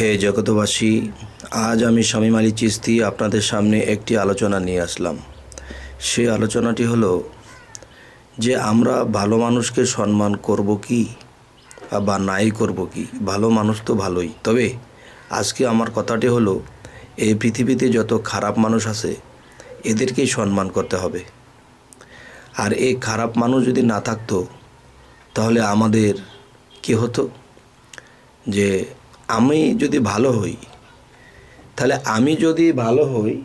হে জগতবাসী আজ আমি স্বামী মালি চিস্তি আপনাদের সামনে একটি আলোচনা নিয়ে আসলাম। সেই আলোচনাটি হলো, যে আমরা ভালো মানুষকে সম্মান করব কি বা নাই করব কি? ভালো মানুষ তো ভালোই। তবে আজকে আমার কথাটি হলো, এই পৃথিবীতে যত খারাপ মানুষ আছে, এদেরকেই সম্মান করতে হবে। আর এই খারাপ মানুষ যদি না থাকতো, তাহলে আমাদের কি হতো? যে আমি যদি ভালো হই, তাহলে আমি যদি ভালো হই,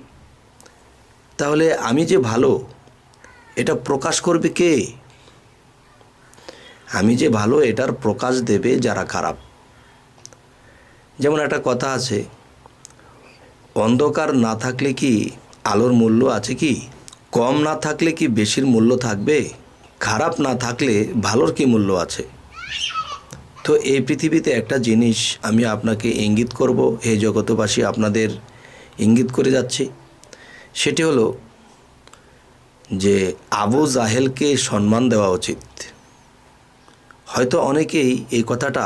তাহলে আমি যে ভালো, এটা প্রকাশ করবে কে? আমি যে ভালো, এটার প্রকাশ দেবে যারা খারাপ। যেমন একটা কথা আছে, অন্ধকার না থাকলে কি আলোর মূল্য আছে কি? কম না থাকলে কি বেশির মূল্য থাকবে? খারাপ না থাকলে ভালোর কি মূল্য আছে? তো এই পৃথিবীতে একটা জিনিস আমি আপনাকে ইঙ্গিত করব, হে জগতবাসী আপনাদের ইঙ্গিত করে যাচ্ছি। সেটি হলো যে আবু জাহেলকে সম্মান দেওয়া উচিত। হয়তো অনেকেই এই কথাটা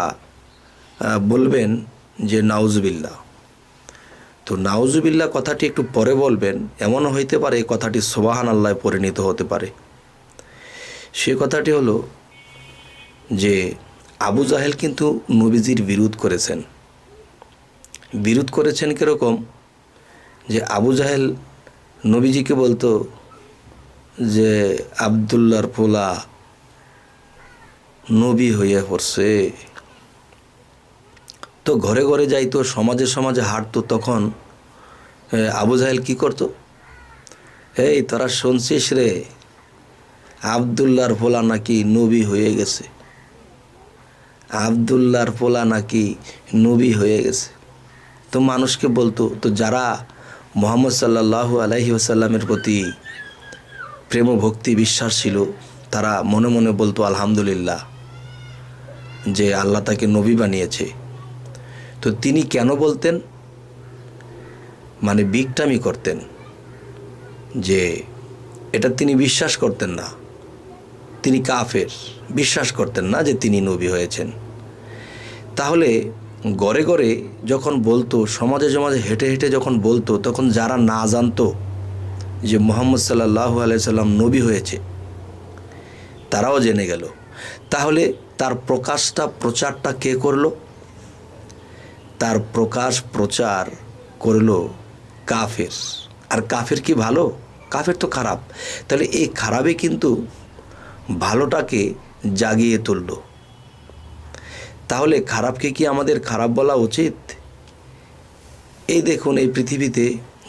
বলবেন যে নাউজবিল্লা তো নাউজুবিল্লা কথাটি একটু পরে বলবেন, এমনও হইতে পারে এই কথাটি সোবাহান আল্লাহ পরিণত হতে পারে। সে কথাটি হলো যে আবু জাহেল কিন্তু নবীজির বিরোধ করেছেন। বিরোধ করেছেন কীরকম? যে আবু জাহেল নবীজিকে বলতো যে, আবদুল্লার পোলা নবী হইয়া পড়ছে। তো ঘরে ঘরে যাইতো, সমাজে সমাজে হাঁটতো, তখন আবু জাহেল কী করতো? এই, তোরা শুনছিস রে, আবদুল্লার পোলা নাকি নবী হয়ে গেছে। আবদুল্লার পোলা নাকি নবী হয়ে গেছে। তো মানুষকে বলতো, তো যারা মোহাম্মদ সাল্লাহ আলাইহি আসাল্লামের প্রতি প্রেম ভক্তি বিশ্বাস ছিল, তারা মনে মনে বলতো, আলহামদুলিল্লাহ, যে আল্লাহ তাকে নবী বানিয়েছে। তো তিনি কেন বলতেন? মানে বিগটামি করতেন, যে এটা তিনি বিশ্বাস করতেন না। তিনি কাফের, বিশ্বাস করতেন না যে তিনি নবী হয়েছেন। তাহলে গড়ে গড়ে যখন বলতো, সমাজে সমাজে হেঁটে হেঁটে যখন বলতো, তখন যারা না জানতো যে মোহাম্মদ সাল্লাহ আলাইসাল্লাম নবী হয়েছে, তারাও জেনে গেল। তাহলে তার প্রকাশটা, প্রচারটা কে করল? তার প্রকাশ, প্রচার করল কাফের। আর কাফের কি ভালো? কাফের তো খারাপ। তাহলে এই খারাপে কিন্তু ভালোটাকে জাগিয়ে তুলল। তাহলে খারাপকে কি আমাদের খারাপ বলা উচিত? এই দেখুন, এই পৃথিবীতে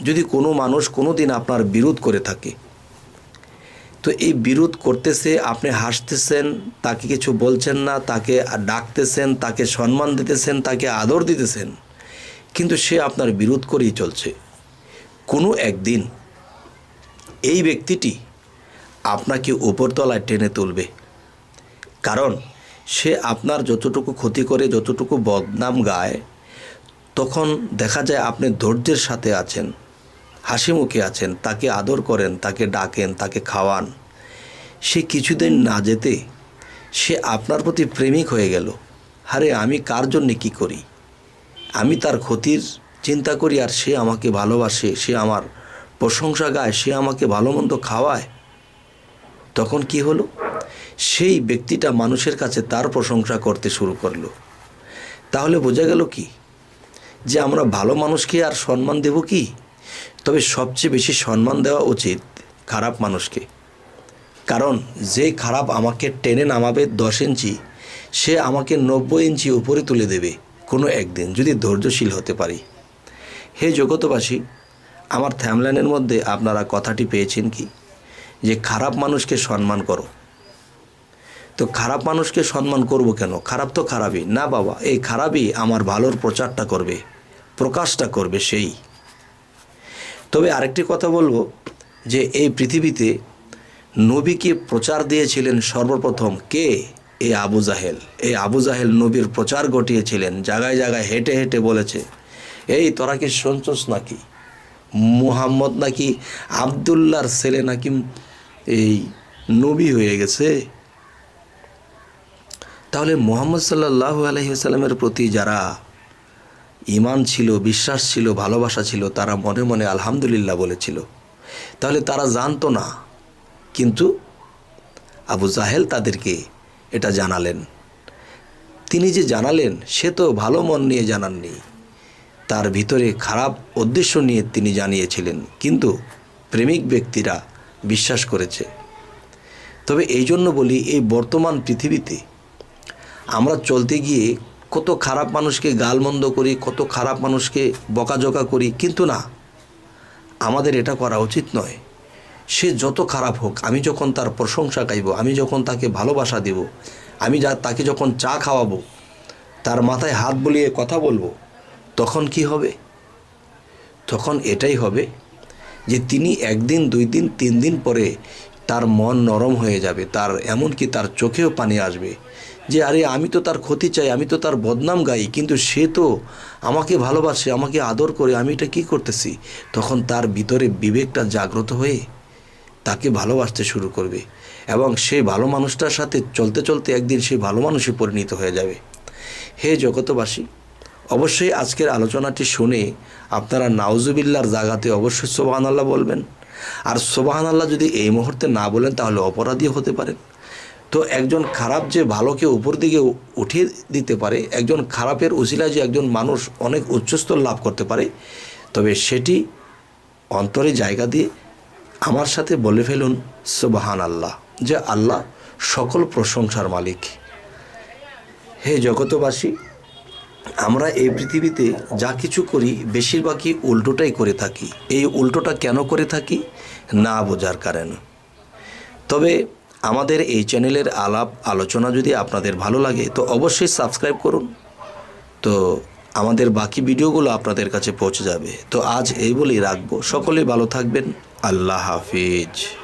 যদি কোনো মানুষ কোনো দিন আপনার বিরোধ করে থাকে, তো এই বিরোধ করতেছে, আপনি হাসতেছেন, তাকে কিছু বলছেন না, তাকে ডাকতেছেন, তাকে সম্মান দিতেছেন, তাকে আদর দিতেছেন, কিন্তু সে আপনার বিরোধ করেই চলছে। কোনো একদিন এই ব্যক্তিটি আপনাকে উপরতলায় টেনে তুলবে। কারণ সে আপনার যতটুকু ক্ষতি করে, যতটুকু বদনাম গায়, তখন দেখা যায় আপনি ধৈর্যের সাথে আছেন হাসি মুখে আছেন, তাকে আদর করেন, তাকে ডাকেন, তাকে খাওয়ান। সে কিছুদিন না যেতে সে আপনার প্রতি প্রেমিক হয়ে গেল। আরে, আমি কার জন্যে কী করি? আমি তার ক্ষতির চিন্তা করি আর সে আমাকে ভালোবাসে, সে আমার প্রশংসা গায়, সে আমাকে ভালো মন্দ খাওয়ায়। তখন কি হলো? সেই ব্যক্তিটা মানুষের কাছে তার প্রশংসা করতে শুরু করল। তাহলে বোঝা গেল কি? যে আমরা ভালো মানুষকে আর সম্মান দেব কি? তবে সবচেয়ে বেশি সম্মান দেওয়া উচিত খারাপ মানুষকে। কারণ যে খারাপ আমাকে টেনে নামাবে দশ ইঞ্চি, সে আমাকে নব্বই ইঞ্চি উপরে তুলে দেবে কোনো একদিন, যদি ধৈর্যশীল হতে পারি। হে জগতবাসী আমার থ্যামলাইনের মধ্যে আপনারা কথাটি পেয়েছেন কি? যে খারাপ মানুষকে সম্মান করো। তো খারাপ মানুষকে সম্মান করব কেন? খারাপ তো খারাপই। না বাবা, এই খারাপই আমার ভালোর প্রচারটা করবে, প্রকাশটা করবে সেই। তবে আরেকটি কথা বলব যে এই পৃথিবীতে নবীকে প্রচার দিয়েছিলেন সর্বপ্রথম কে? এই আবু জাহেল। এই আবু জাহেল নবীর প্রচার ঘটিয়েছিলেন, জায়গায় জায়গায় হেঁটে হেঁটে বলেছে, এই তোরা কি শুনছস নাকি? মুহাম্মদ নাকি আবদুল্লার ছেলে নাকি এই নবী হয়ে গেছে? তাহলে মোহাম্মদ সাল্লাহ আলহিসাল্লামের প্রতি যারা ইমান ছিল, বিশ্বাস ছিল, ভালোবাসা ছিল, তারা মনে মনে আলহামদুলিল্লাহ বলেছিল। তাহলে তারা জানতো না। কিন্তু আবু জাহেল তাদেরকে এটা জানালেন। তিনি যে জানালেন, সে তো ভালো মন নিয়ে জানাননি। তার ভিতরে খারাপ উদ্দেশ্য নিয়ে তিনি জানিয়েছিলেন। কিন্তু প্রেমিক ব্যক্তিরা বিশ্বাস করেছে। তবে এই জন্য বলি, এই বর্তমান পৃথিবীতে আমরা চলতে গিয়ে কত খারাপ মানুষকে গালমন্দ করি, কত খারাপ মানুষকে বকাঝকা করি, কিন্তু না, আমাদের এটা করা উচিত নয়। সে যত খারাপ হোক, আমি যখন তার প্রশংসা গাইব আমি যখন তাকে ভালোবাসা দেব, আমি যা, তাকে যখন চা খাওয়াবো, তার মাথায় হাত বুলিয়ে কথা বলব, তখন কি হবে? তখন এটাই হবে যে তিনি একদিন, দুই দিন, তিন দিন পরে তার মন নরম হয়ে যাবে, তার, এমনকি তার চোখেও পানি আসবে। যে আরে আমি তো তার ক্ষতি চাই, আমি তো তার বদনাম গাই, কিন্তু সে তো আমাকে ভালোবাসে, আমাকে আদর করে, আমি এটা কী করতেছি? তখন তার ভিতরে বিবেকটা জাগ্রত হয়ে তাকে ভালোবাসতে শুরু করবে এবং সেই ভালো মানুষটার সাথে চলতে চলতে একদিন সেই ভালো মানুষে পরিণত হয়ে যাবে। হে জগতবাসী, অবশ্যই আজকের আলোচনাটি শুনে আপনারা নাউজুবিল্লার জাগাতে অবশ্যই সোবাহান আল্লাহ বলবেন। আর সোবাহান আল্লাহ যদি এই মুহূর্তে না বলেন, তাহলে অপরাধী হতে পারেন। তো একজন খারাপ যে ভালোকে উপর দিকে উঠিয়ে দিতে পারে, একজন খারাপের উসিলায় যে একজন মানুষ অনেক উচ্চস্তর লাভ করতে পারে, তবে সেটি অন্তরে জায়গা দিয়ে আমার সাথে বলে ফেলুন সোবাহান আল্লাহ যে আল্লাহ সকল প্রশংসার মালিক। হে জগতবাসী, আমরা এই পৃথিবীতে যা কিছু করি বেশিরভাগই উল্টোটাই করে থাকি। এই উল্টোটা কেন করে থাকি? না বোঝার কারণে। তবে আমাদের এই চ্যানেলের আলাপ আলোচনা যদি আপনাদের ভালো লাগে, তো অবশ্যই সাবস্ক্রাইব করুন। তো আমাদের বাকি ভিডিওগুলো আপনাদের কাছে পৌঁছে যাবে। তো আজ এই বলেই রাখব। সকলেই ভালো থাকবেন। আল্লাহ হাফিজ।